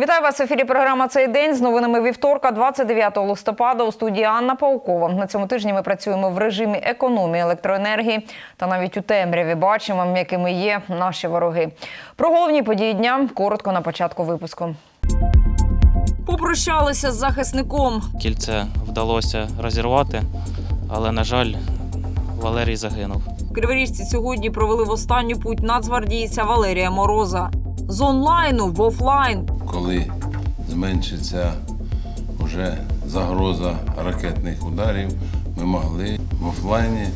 Вітаю вас в ефірі. Програма цей день з новинами вівторка, 29 листопада. У студії Анна Паукова. На цьому тижні ми працюємо в режимі економії електроенергії та навіть у темряві бачимо, якими є наші вороги. Про головні події дня коротко на початку випуску. Попрощалися з захисником. Кільце вдалося розірвати, але, на жаль, Валерій загинув. Криворіжці сьогодні провели в останню путь нацгвардійця Валерія Мороза з онлайну в офлайн. коли зменшиться вже загроза ракетних ударів, ми могли в офлайні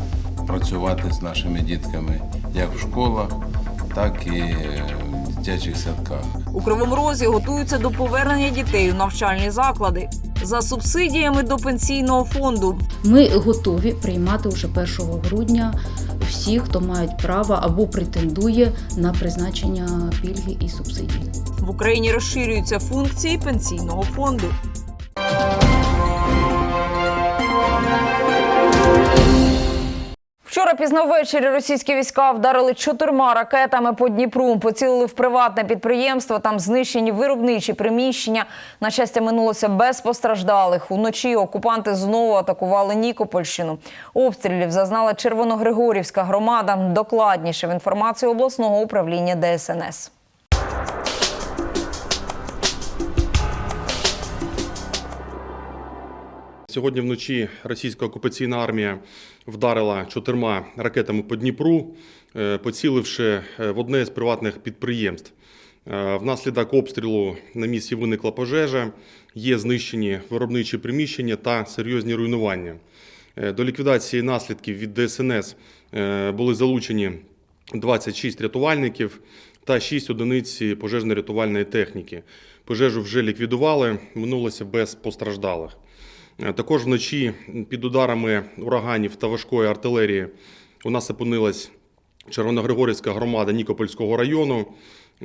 працювати з нашими дітками як в школах, так і в дитячих садках. У Кривому Розі готуються до повернення дітей у навчальні заклади за субсидіями до пенсійного фонду. Ми готові приймати вже 1 грудня всіх, хто мають право або претендує на призначення пільги і субсидій. В Україні розширюються функції пенсійного фонду. Вчора пізно ввечері російські війська вдарили чотирма ракетами по Дніпру. Поцілили в приватне підприємство. Там знищені виробничі приміщення. На щастя, минулося без постраждалих. Уночі окупанти знову атакували Нікопольщину. Обстрілів зазнала Червоногригорівська громада. Докладніше в інформації обласного управління ДСНС. Сьогодні вночі російська окупаційна армія вдарила чотирма ракетами по Дніпру, е, поціливши е, в одне з приватних підприємств. Е, Внаслідок обстрілу на місці виникла пожежа, є знищені виробничі приміщення та серйозні руйнування. До ліквідації наслідків від ДСНС були залучені 26 рятувальників та 6 одиниць пожежно-рятувальної техніки. Пожежу вже ліквідували, минулося без постраждалих. Е, Також вночі під ударами ураганів та важкої артилерії у нас опинилась Червоногригорівська громада Нікопольського району.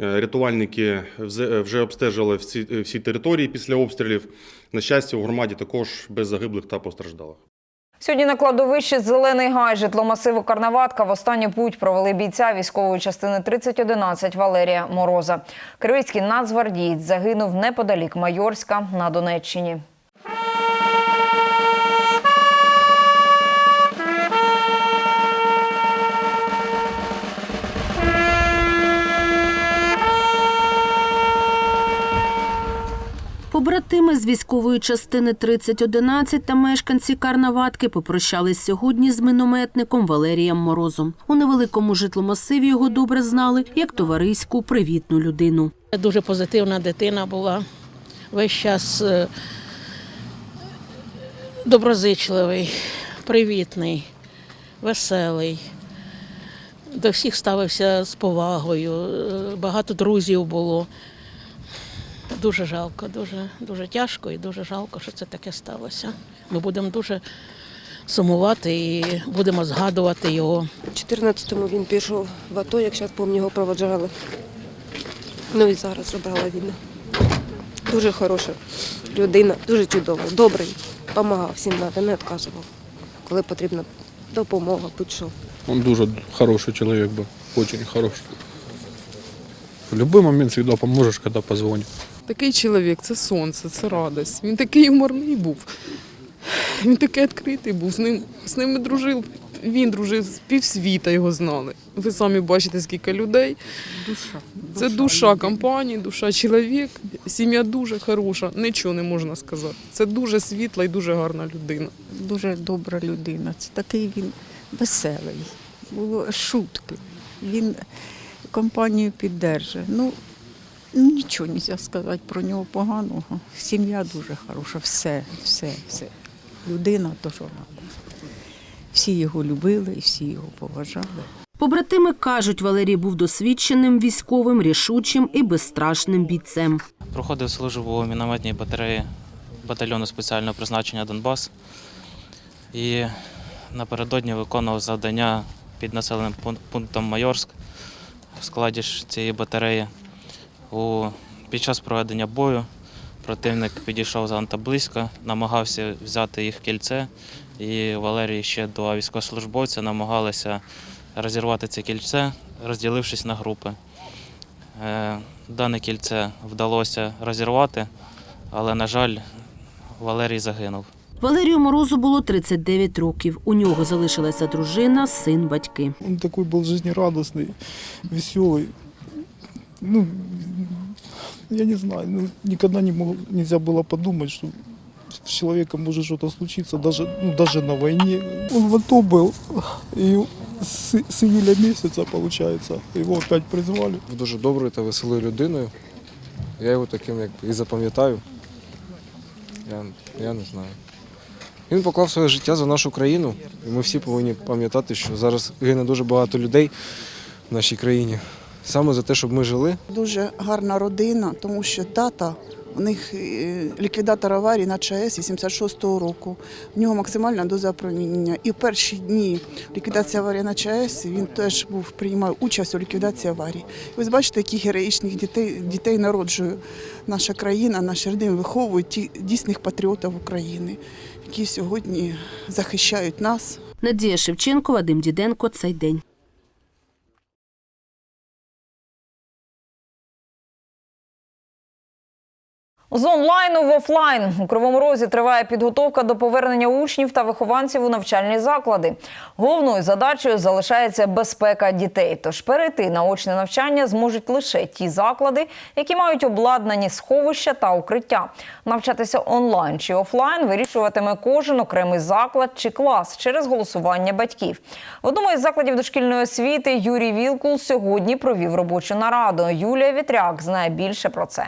Е, Рятувальники вже обстежили всі, всі території після обстрілів. На щастя, у громаді також без загиблих та постраждалих. Сьогодні на кладовищі Зелений гай житломасиву Карнаватка в останню путь провели бійця військової частини 3011 Валерія Мороза. Кривицький нацгвардієць загинув неподалік Майорська на Донеччині. Побратими з військової частини 3011 та мешканці Карнаватки попрощались сьогодні з мінометником Валерієм Морозом. У невеликому житломасиві його добре знали як товариську привітну людину. Дуже позитивна дитина була. Весь час е, доброзичливий, привітний, веселий. До всіх ставився з повагою. е, Багато друзів було. Дуже жалко, дуже, дуже тяжко і дуже жалко, що це таке сталося. Ми будемо дуже сумувати і будемо згадувати його. У 14-му він пішов в АТО, як зараз пам'ятаю, його проводжали. Ну і зараз забрала війна. Дуже хороша людина, дуже чудова, добрий, допомагав всім надо, не відказував. Коли потрібна допомога, будь-що. Он дуже хороший человек был, очень хороший. В любой момент всегда поможешь, когда позвонит. Такий чоловік це сонце, це радість. Він такий юморний був. Він такий відкритий був. З ним, з ними дружив. Він дружив, з півсвіта його знали. Ви самі бачите, скільки людей. Душа. Це душа компанії, душа чоловік. Сім'я дуже хороша, нічого не можна сказати. Це дуже світла і дуже гарна людина. дуже добра людина. Це такий він веселий. Було шутки. Він компанію піддержує. Ну, нічого не можна сказати про нього поганого. Сім'я дуже хороша, все, все, все. Людина то що надо. Всі його любили і всі його поважали. Побратими кажуть, Валерій був досвідченим військовим, рішучим і безстрашним бійцем. Проходив службу у мінометній батареї батальйону спеціального призначення Донбас і напередодні виконував завдання під населеним пунктом Майорськ в складі ж цієї батареї. У, під час проведення бою противник підійшов занадто близько, намагався взяти їх в кільце, і Валерій ще два військовослужбовця намагалися розірвати це кільце, розділившись на групи. Е, Дане кільце вдалося розірвати, але, на жаль, Валерій загинув. Валерію Морозу було 39 років. У нього залишилася дружина, син, батьки. Он такой был жизнерадостный, веселый. Ну, я не знаю, ну, никогда не мог, нельзя было подумать, что с человеком может что-то случиться, даже, ну, даже на войне. Он в АТО был, и с, с июля месяца, получается, его опять призвали. Дуже доброю та веселою людиною. Я його таким як і запам'ятаю. Я, я не знаю. Він поклав своє життя за нашу країну, і ми всі повинні пам'ятати, що зараз гине дуже багато людей в нашій країні. Саме за те, щоб ми жили. Дуже гарна родина, тому що тата у них е, ліквідатор аварії на ЧАЕС 86-го року. В нього максимальна доза опромінення. І в перші дні ліквідації аварії на ЧАЕС він теж був приймав участь у ліквідації аварії. І ось бачите, яких героїчних дітей, дітей народжує наша країна, наші родини виховують ті дійсних патріотів України, які сьогодні захищають нас. Надія Шевченко, Вадим Діденко. Цей день. З онлайну в офлайн у Кривому Розі триває підготовка до повернення учнів та вихованців у навчальні заклади. Головною задачею залишається безпека дітей. Тож перейти на очне навчання зможуть лише ті заклади, які мають обладнані сховища та укриття. Навчатися онлайн чи офлайн вирішуватиме кожен окремий заклад чи клас через голосування батьків. В одному із закладів дошкільної освіти Юрій Вілкул сьогодні провів робочу нараду. Юлія Вітряк знає більше про це.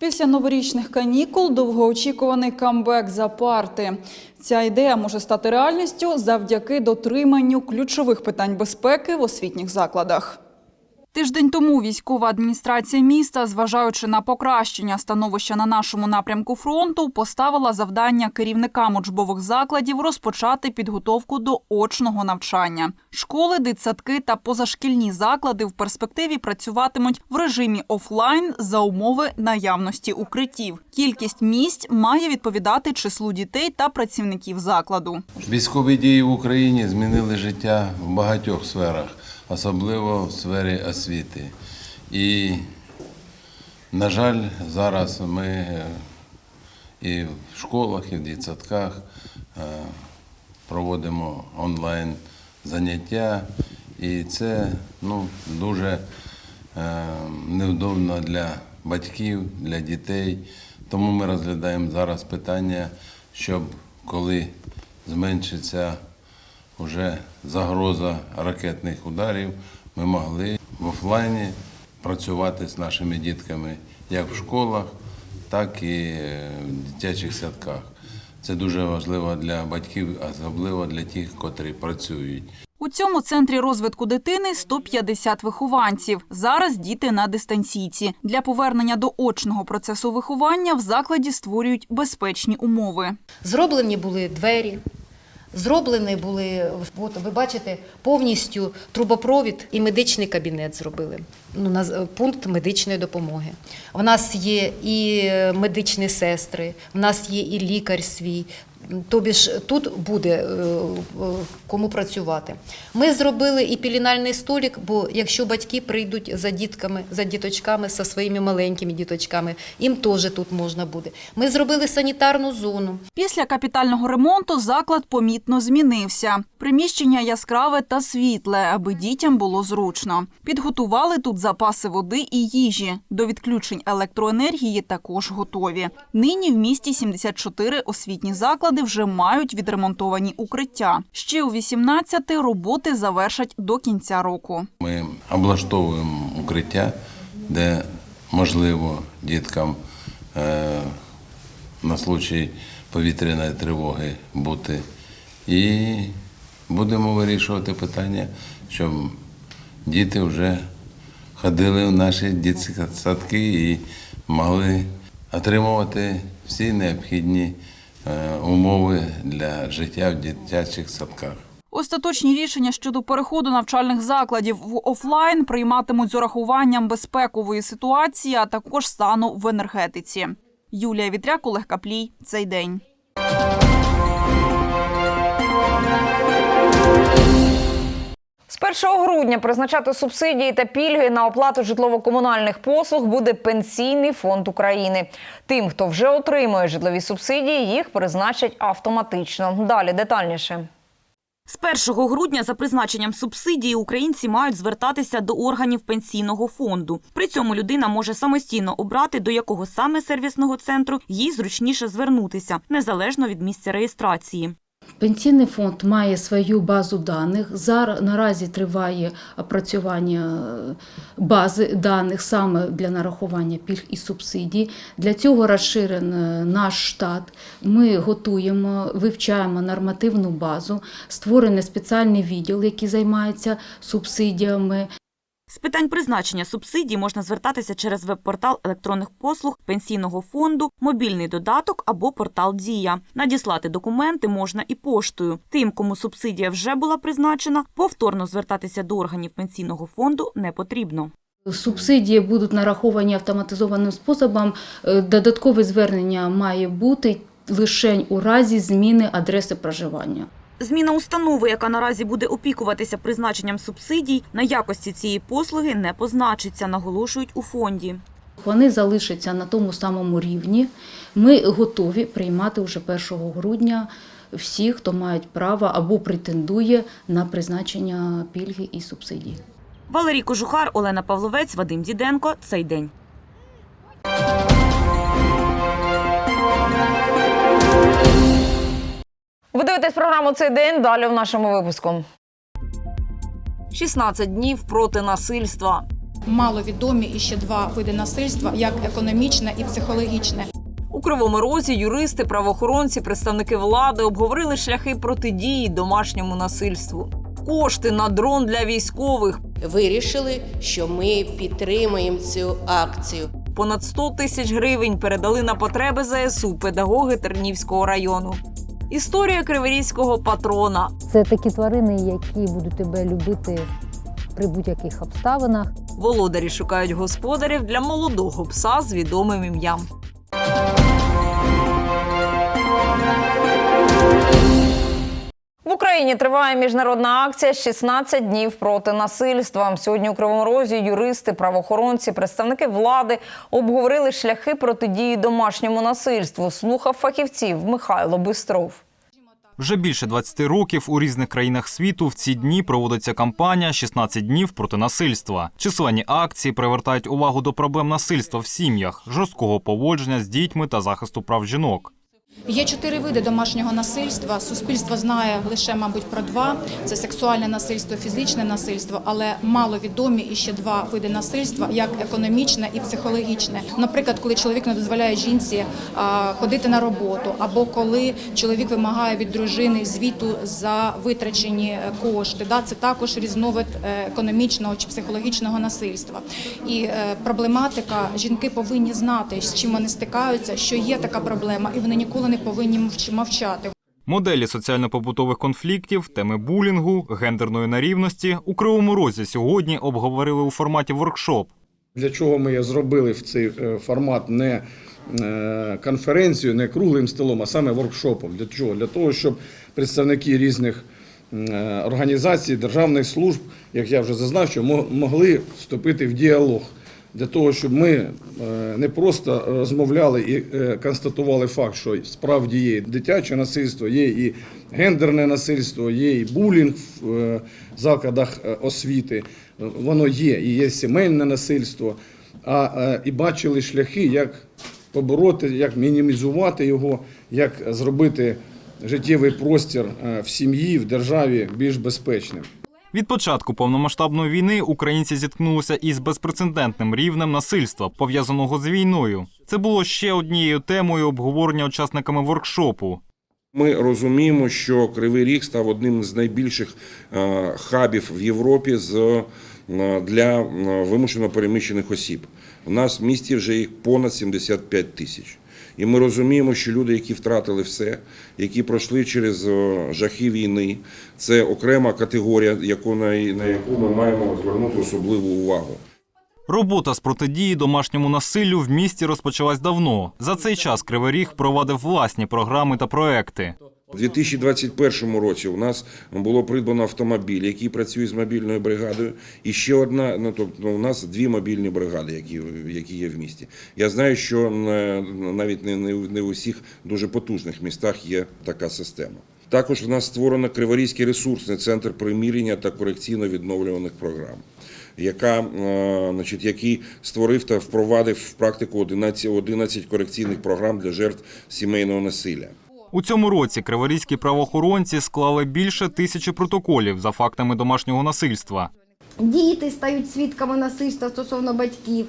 Після новорічних канікул довгоочікуваний камбек за парти. Ця ідея може стати реальністю завдяки дотриманню ключових питань безпеки в освітніх закладах. Тиждень тому військова адміністрація міста, зважаючи на покращення становища на нашому напрямку фронту, поставила завдання керівникам учбових закладів розпочати підготовку до очного навчання. Школи, дитсадки та позашкільні заклади в перспективі працюватимуть в режимі офлайн за умови наявності укриттів. Кількість місць має відповідати числу дітей та працівників закладу. Військові дії в Україні змінили життя в багатьох сферах, особливо в сфері освіти. І, на жаль, зараз ми е, і в школах, і в дитсадках е, проводимо онлайн заняття, і це ну, дуже е, невдобно для батьків, для дітей. Тому ми розглядаємо зараз питання, щоб коли зменшиться вже загроза ракетних ударів, ми могли в офлайні працювати з нашими дітками як в школах, так і е, в дитячих садках. Це дуже важливо для батьків, особливо для тих, котрі працюють. У цьому центрі розвитку дитини 150 вихованців. Зараз діти на дистанційці. Для повернення до очного процесу виховання в закладі створюють безпечні умови. Зроблені були двері, зроблені були, от ви бачите, повністю трубопровід і медичний кабінет зробили. Ну, на пункт медичної допомоги. В нас є і медичні сестри, в нас є і лікар свій. Тобі ж тут буде е, е, кому працювати. Ми зробили і пілінальний столик, бо якщо батьки прийдуть за дітками, за діточками, зі своїми маленькими діточками, їм теж тут можна буде. Ми зробили санітарну зону. Після капітального ремонту заклад помітно змінився. Приміщення яскраве та світле, аби дітям було зручно. Підготували тут запаси води і їжі. До відключень електроенергії також готові. Нині в місті 74 освітні заклади вже мають відремонтовані укриття. Ще у 18 роботи завершать до кінця року. Ми облаштовуємо укриття, де можливо діткам е, на случай повітряної тривоги бути. І будемо вирішувати питання, щоб діти вже ходили в наші дитячі садки і могли отримувати всі необхідні умови для життя в дитячих садках. Остаточні рішення щодо переходу навчальних закладів в офлайн прийматимуть з урахуванням безпекової ситуації, а також стану в енергетиці. Юлія Вітряк, Олег Каплій. Цей день. З З 1 грудня призначати субсидії та пільги на оплату житлово-комунальних послуг буде Пенсійний фонд України. Тим, хто вже отримує житлові субсидії, їх призначать автоматично. Далі детальніше. З 1 грудня за призначенням субсидії українці мають звертатися до органів пенсійного фонду. При цьому людина може самостійно обрати, до якого саме сервісного центру їй зручніше звернутися, незалежно від місця реєстрації. Пенсійний фонд має свою базу даних. Зараз наразі триває опрацювання е, бази даних саме для нарахування пільг і субсидій. Для цього розширений наш штат. Ми готуємо, вивчаємо нормативну базу, створений спеціальний відділ, який займається субсидіями. З питань призначення субсидій можна звертатися через веб-портал електронних послуг пенсійного фонду, мобільний додаток або портал Дія. Надіслати документи можна і поштою. Тим, кому субсидія вже була призначена, повторно звертатися до органів пенсійного фонду не потрібно. Субсидії будуть нараховані автоматизованим способом. Е, Додаткове звернення має бути лише у разі зміни адреси проживання. Зміна установи, яка наразі буде опікуватися призначенням субсидій, на якості цієї послуги не позначиться, наголошують у фонді. Вони залишаться на тому самому рівні. Ми готові приймати вже 1 грудня всіх, хто мають право або претендує на призначення пільги і субсидій. Валерій Кожухар, Олена Павловець, Вадим Діденко. Цей день. Ви дивитесь програму цей день. Далі в нашому випуску. 16 днів проти насильства. Маловідомі іще два види насильства, як економічне і психологічне. У Кривому Розі юристи, правоохоронці, представники влади обговорили шляхи протидії домашньому насильству. Кошти на дрон для військових. Вирішили, що ми підтримуємо цю акцію. Понад 100 тисяч гривень передали на потреби ЗСУ педагоги Тернівського району. Історія криворізького патрона. Це такі тварини, які будуть тебе любити при будь-яких обставинах. Володарі шукають господарів для молодого пса з відомим ім'ям. В Україні триває міжнародна акція «16 днів проти насильства. Сьогодні у Кривому Розі юристи, правоохоронці, представники влади обговорили шляхи протидії домашньому насильству. Слухав фахівців Михайло Бистров. Вже більше 20 років у різних країнах світу в ці дні проводиться кампанія «16 днів проти насильства. Численні акції привертають увагу до проблем насильства в сім'ях, жорсткого поводження з дітьми та захисту прав жінок. Є чотири види домашнього насильства. Суспільство знає лише, мабуть, про два: це сексуальне насильство, фізичне насильство, але маловідомі іще два види насильства, як економічне і психологічне. Наприклад, коли чоловік не дозволяє жінці ходити на роботу, або коли чоловік вимагає від дружини звіту за витрачені е, кошти. Це також різновид е, економічного чи психологічного насильства. І е, проблематика жінки повинні знати, з чим вони стикаються, що є така проблема, і вони ніколи не повинні мовчати. Моделі соціально-побутових конфліктів, теми булінгу, гендерної нерівності у Кривому Розі сьогодні обговорили у форматі воркшоп. Для чого ми зробили в цей е, формат не е, конференцію, не круглим столом, а саме воркшопом. Для чого? Для того, щоб представники різних е, організацій, державних служб, як я вже зазначив, мо- могли вступити в діалог. Для того, щоб ми е, не просто розмовляли і е, констатували факт, що справді є дитяче насильство, є і гендерне насильство, є і булінг в е, закладах освіти, воно є, і є сімейне насильство, а і бачили шляхи, як побороти, як мінімізувати його, як зробити життєвий простір в сім'ї, в державі більш безпечним. Від початку повномасштабної війни українці зіткнулися із безпрецедентним рівнем насильства, пов'язаного з війною. Це було ще однією темою обговорення учасниками воркшопу. Ми розуміємо, що Кривий Ріг став одним з найбільших е, хабів в Європі з, е, для е, вимушено переміщених осіб. У нас в місті вже їх понад 75 тисяч. І ми розуміємо, що люди, які втратили все, які пройшли через жахи війни, це окрема категорія, яку на яку ми маємо звернути особливу увагу. Робота з протидії домашньому насиллю в місті розпочалась давно. За цей час Кривий Ріг провадив власні програми та проекти. У 2021 році у нас було придбано автомобіль, який працює з мобільною бригадою, і ще одна, ну тобто у нас дві мобільні бригади, які, які є в місті. Я знаю, що навіть не, не, в усіх дуже потужних містах є така система. Також в нас створено Криворізький ресурсний центр примірення та корекційно-відновлюваних програм. Яка, значить, який створив та впровадив в практику 11, 11 корекційних програм для жертв сімейного насилля. У цьому році криворізькі правоохоронці склали більше тисячі протоколів за фактами домашнього насильства. Діти стають свідками насильства стосовно батьків.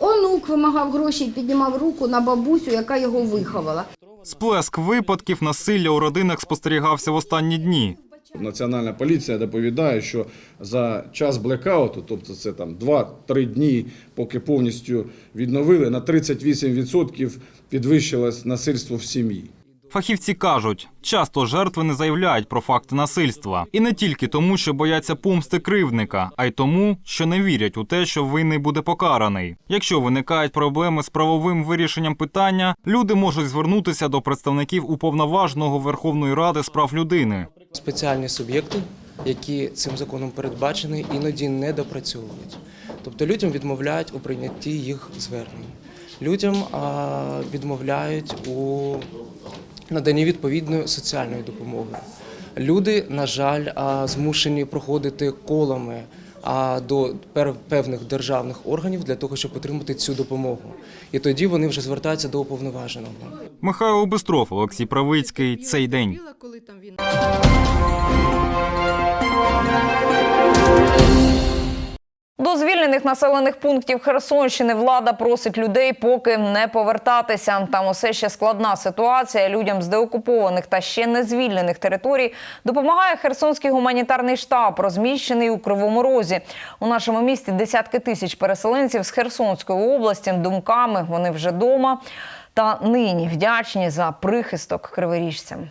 Онук вимагав гроші і піднімав руку на бабусю, яка його виховала. Сплеск випадків насилля у родинах спостерігався в останні дні. Національна поліція доповідає, що за час блекауту, тобто це там 2-3 дні, поки повністю відновили, на 38% підвищилось насильство в сім'ї. Фахівці кажуть, часто жертви не заявляють про факти насильства. І не тільки тому, що бояться помсти кривдника, а й тому, що не вірять у те, що винний буде покараний. Якщо виникають проблеми з правовим вирішенням питання, люди можуть звернутися до представників уповноваженого Верховної Ради з прав людини. Спеціальні суб'єкти, які цим законом передбачені, іноді не допрацьовують. Тобто людям відмовляють у прийнятті їх звернень. Людям відмовляють у наданні відповідної соціальної допомоги. Люди, на жаль, змушені проходити колами до пер- певних державних органів для того, щоб отримати цю допомогу. І тоді вони вже звертаються до уповноваженого. Михайло Бестров, Олексій Правицький. Цей день. До звільнених населених пунктів Херсонщини влада просить людей поки не повертатися. Там усе ще складна ситуація. Людям з деокупованих та ще не звільнених територій допомагає Херсонський гуманітарний штаб, розміщений у Кривому Розі. У нашому місті десятки тисяч переселенців з Херсонської області. Думками вони вже дома та нині вдячні за прихисток криворіжцям.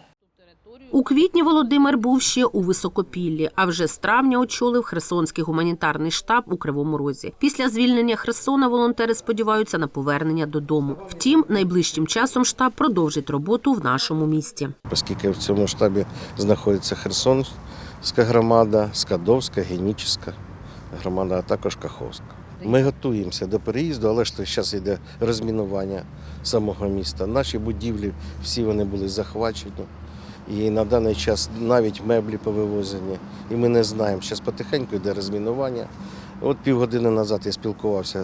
У квітні Володимир був ще у Високопіллі, а вже з травня очолив Херсонський гуманітарний штаб у Кривому Розі. Після звільнення Херсона волонтери сподіваються на повернення додому. Втім, найближчим часом штаб продовжить роботу в нашому місті. оскільки в цьому штабі знаходиться Херсонська громада, Скадовська, Генічеська громада, а також Каховська. Ми готуємося до переїзду, але ж зараз йде розмінування самого міста. Наші будівлі всі вони були захвачені. І на даний час навіть меблі повивозені. І ми не знаємо. Зараз потихеньку йде розмінування. От півгодини назад я спілкувався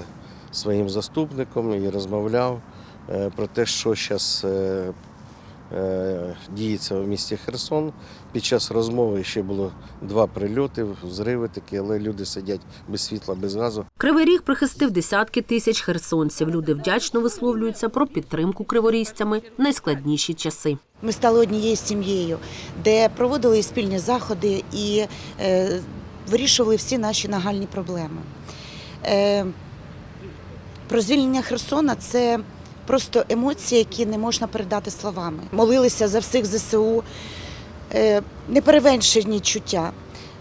зі своїм заступником і розмовляв е, про те, що зараз діється в місті Херсон. Під час розмови ще було два прильоти, взриви такі, але люди сидять без світла, без газу. Кривий Ріг прихистив десятки тисяч херсонців. Люди вдячно висловлюються про підтримку криворізцями в найскладніші часи. Ми стали однією сім'єю, де проводили спільні заходи і е, вирішували всі наші нагальні проблеми. Е, про звільнення Херсона це просто емоції, які не можна передати словами. Молилися за всіх ЗСУ, неперевеншені неперевершені чуття.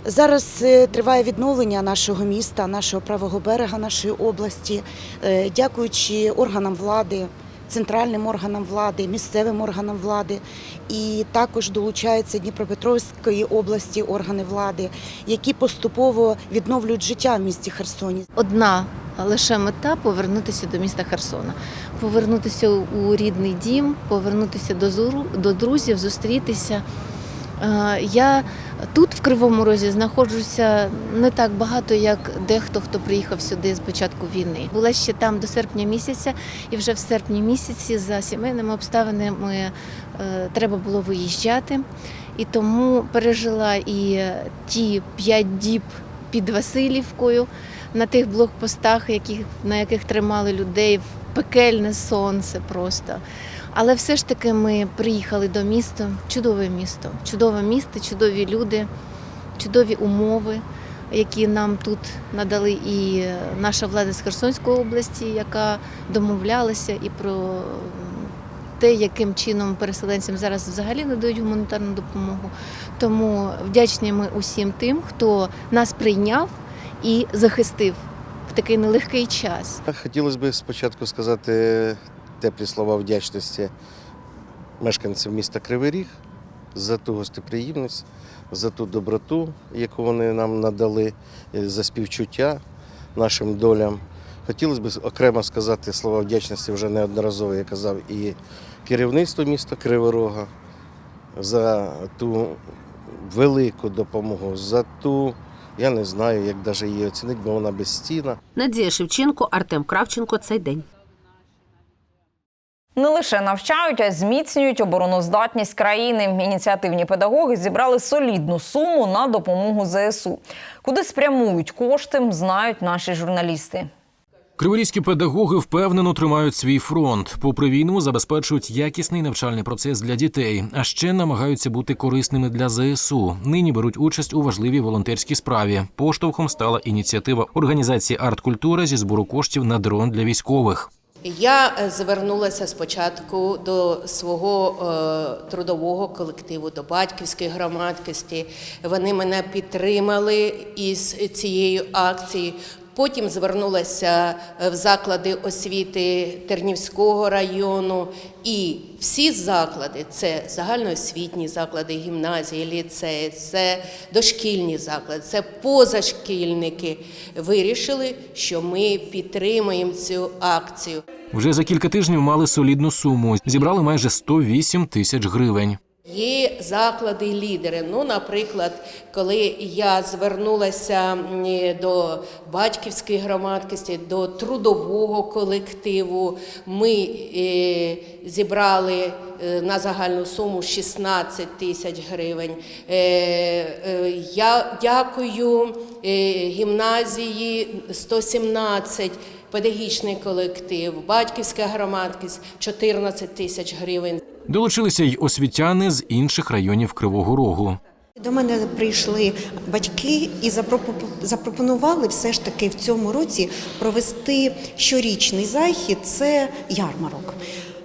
Зараз е, триває відновлення нашого міста, нашого правого берега, нашої області, е, дякуючи органам влади, центральним органам влади, місцевим органам влади. І також долучаються Дніпропетровської області органи влади, які поступово відновлюють життя в місті Херсоні. одна лише мета повернутися до міста Херсона, повернутися у рідний дім, повернутися до друзів, зустрітися. Е, Я тут, в Кривому Розі, знаходжуся не так багато, як дехто, хто приїхав сюди з початку війни. Була ще там до серпня місяця, і вже в серпні місяці за сімейними обставинами е, треба було виїжджати. І тому пережила і ті п'ять діб під Васильівкою на тих блокпостах, на яких тримали людей в пекельне сонце просто. Але все ж таки ми приїхали до міста, чудове місто, чудове місто, чудові люди, чудові умови, які нам тут надали і наша влада з Херсонської області, яка домовлялася і про те, яким чином переселенцям зараз взагалі надають гуманітарну допомогу. Тому вдячні ми усім тим, хто нас прийняв і захистив в такий нелегкий час. Хотілося б спочатку сказати теплі слова вдячності мешканцям міста Кривий Ріг за ту гостеприємність, за ту доброту, яку вони нам надали, е, за співчуття нашим долям. Хотілося б окремо сказати слова вдячності вже неодноразово, я казав, і керівництву міста Криворога за ту велику допомогу, за ту, я не знаю, як навіть її оцінити, бо вона безстійна. Надія Шевченко, Артем Кравченко. Цей день. Не лише навчають, а зміцнюють обороноздатність країни. Ініціативні педагоги зібрали солідну суму на допомогу ЗСУ. Куди спрямують кошти, знають наші журналісти. Криворізькі педагоги впевнено тримають свій фронт. Попри війну, забезпечують якісний навчальний процес для дітей, а ще намагаються бути корисними для ЗСУ. Нині беруть участь у важливій волонтерській справі. Поштовхом стала ініціатива організації арт-культура зі збору коштів на дрон для військових. Я е, звернулася спочатку до свого е, трудового колективу, до батьківської громадськості. Вони мене підтримали із цією акцією. Потім звернулася е, в заклади освіти Тернівського району. І всі заклади це загальноосвітні заклади, гімназії, ліцеї, це дошкільні заклади, це позашкільники. Вирішили, що ми підтримуємо цю акцію. Вже за кілька тижнів мали солідну суму. Зібрали майже 108 тисяч гривень. Є заклади-лідери. Ну, наприклад, коли я звернулася до батьківської громадськості, до трудового колективу, ми е, зібрали е, на загальну суму 16 тисяч гривень. Е, я дякую гімназії 117 педагогічний колектив, батьківська громадськість 14 тисяч гривень. Долучилися й освітяни з інших районів Кривого Рогу. До мене прийшли батьки і запропонували все ж таки в цьому році провести щорічний захід це ярмарок.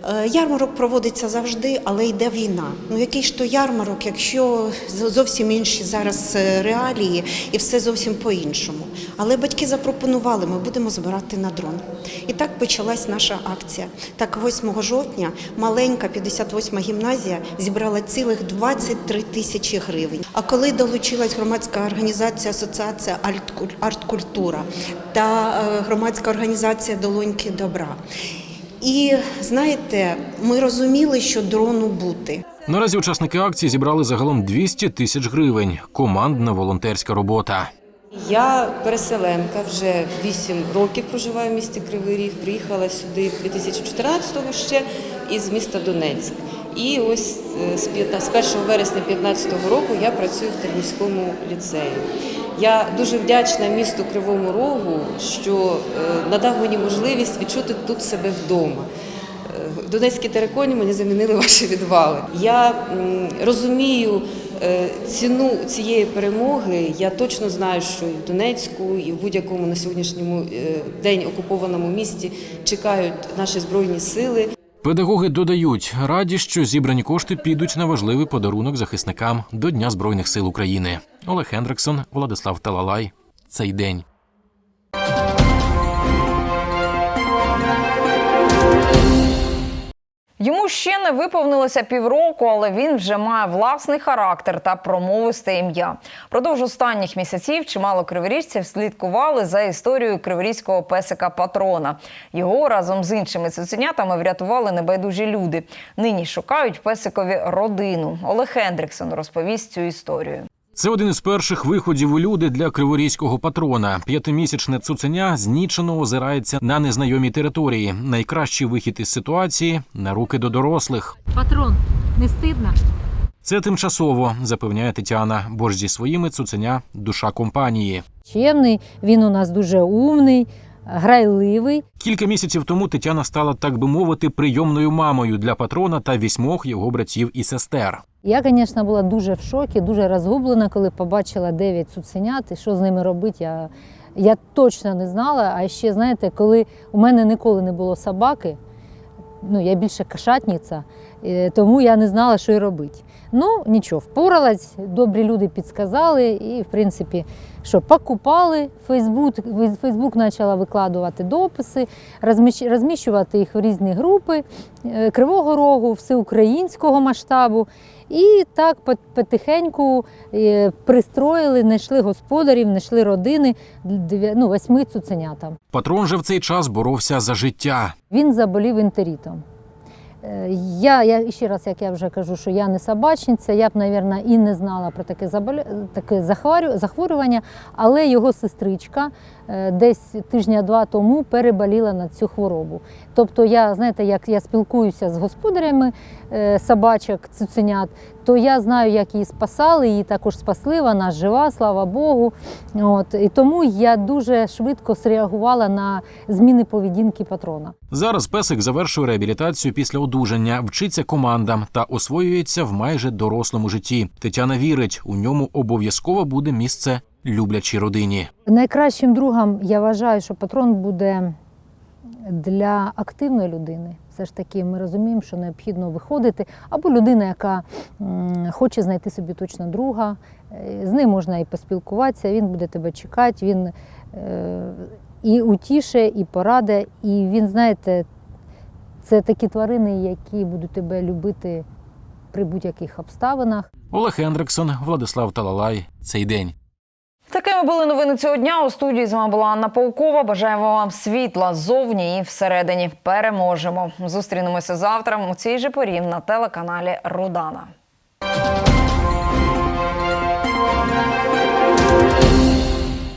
Е, Ярмарок проводиться завжди, але йде війна. Ну який ж то ярмарок, якщо зовсім інші зараз е, реалії і все зовсім по-іншому. Але батьки запропонували, ми будемо збирати на дрон. І так почалась наша акція. Так, 8 жовтня маленька 58 гімназія зібрала цілих 23 тисячі гривень. А коли долучилась громадська організація Асоціація «Арткуль- арткультура та е, громадська організація Долоньки добра. І знаєте, ми розуміли, що дрону бути. Наразі учасники акції зібрали загалом 200 тисяч гривень. Командна волонтерська робота. Я переселенка, вже 8 років проживаю в місті Кривий Ріг. Приїхала сюди 2014-го ще із міста Донецьк. І ось е, з п'ятна- з 1 вересня 2015 року я працюю в Тернівському ліцеї. Я дуже вдячна місту Кривому Рогу, що е, надав мені можливість відчути тут себе вдома. Е, Донецькі териконі мені замінили ваші відвали. Я розумію е, ціну цієї перемоги. Я точно знаю, що і в Донецьку, і в будь-якому на сьогоднішньому день окупованому місті чекають наші збройні сили. Педагоги додають, раді, що зібрані кошти підуть на важливий подарунок захисникам до Дня Збройних сил України. Олег Хендриксон, Владислав Талалай. Цей день. Йому ще не виповнилося півроку, але він вже має власний характер та промовисте ім'я. Продовж останніх місяців чимало криворіжців слідкували за історією криворізького песика патрона. Його разом з іншими цуценятами врятували небайдужі люди. Нині шукають песикові родину. Олег Хендриксон розповість цю історію. Це один із перших виходів у люди для криворізького патрона. П'ятимісячне цуценя знічено озирається на незнайомій території. Найкращий вихід із ситуації на руки до дорослих. Патрон, не стидно? Це тимчасово, запевняє Тетяна, бо ж зі своїми цуценя душа компанії. Чемний, він у нас дуже умний, грайливий. Кілька місяців тому Тетяна стала, так би мовити, прийомною мамою для патрона та вісьмох його братів і сестер. Я, звісно, була дуже в шокі, дуже розгублена, коли побачила дев'ять цуценят і що з ними робити. Я, я точно не знала. А ще, знаєте, коли у мене ніколи не було собаки, ну я більше кошатниця, е, тому я не знала, що й робити. Ну, нічого, впоралась, добрі люди підсказали, і, в принципі, що покупали Фейсбук, Фейсбук почала викладувати дописи, розміщ- розміщувати їх в різні групи е, Кривого Рогу, всеукраїнського масштабу. І так пот- потихеньку е, пристроїли, знайшли господарів, знайшли родини ну, восьми цуценятам. Патрон же в цей час боровся за життя. Він заболів ентерітом. Е, Я, я ще раз, як я вже кажу, що я не собачниця, я б, мабуть, і не знала про таке, таке захворю- захворювання, але його сестричка е, десь тижня-два тому переболіла на цю хворобу. Тобто, я, знаєте, як я спілкуюся з господарями собачок, цуценят, то я знаю, як її спасали, її також спасли, вона жива, слава Богу. От, і тому я дуже швидко зреагувала на зміни поведінки патрона. Зараз песик завершує реабілітацію після одужання, вчиться командам та освоюється в майже дорослому житті. Тетяна вірить, у ньому обов'язково буде місце люблячій родині. Найкращим другом я вважаю, що патрон буде для активної людини. Все ж таки, ми розуміємо, що необхідно виходити, або людина, яка хоче знайти собі точно друга, Е, з ним можна і поспілкуватися, він буде тебе чекати, він е, і утіше, і пораде, і він, знаєте, це такі тварини, які будуть тебе любити при будь-яких обставинах. Олег Хендриксон, Владислав Талалай. Цей день. Такими були новини цього дня. У студії з вами була Анна Паукова. Бажаємо вам світла ззовні і всередині. Переможемо. Зустрінемося завтра у цій же порі на телеканалі Рудана.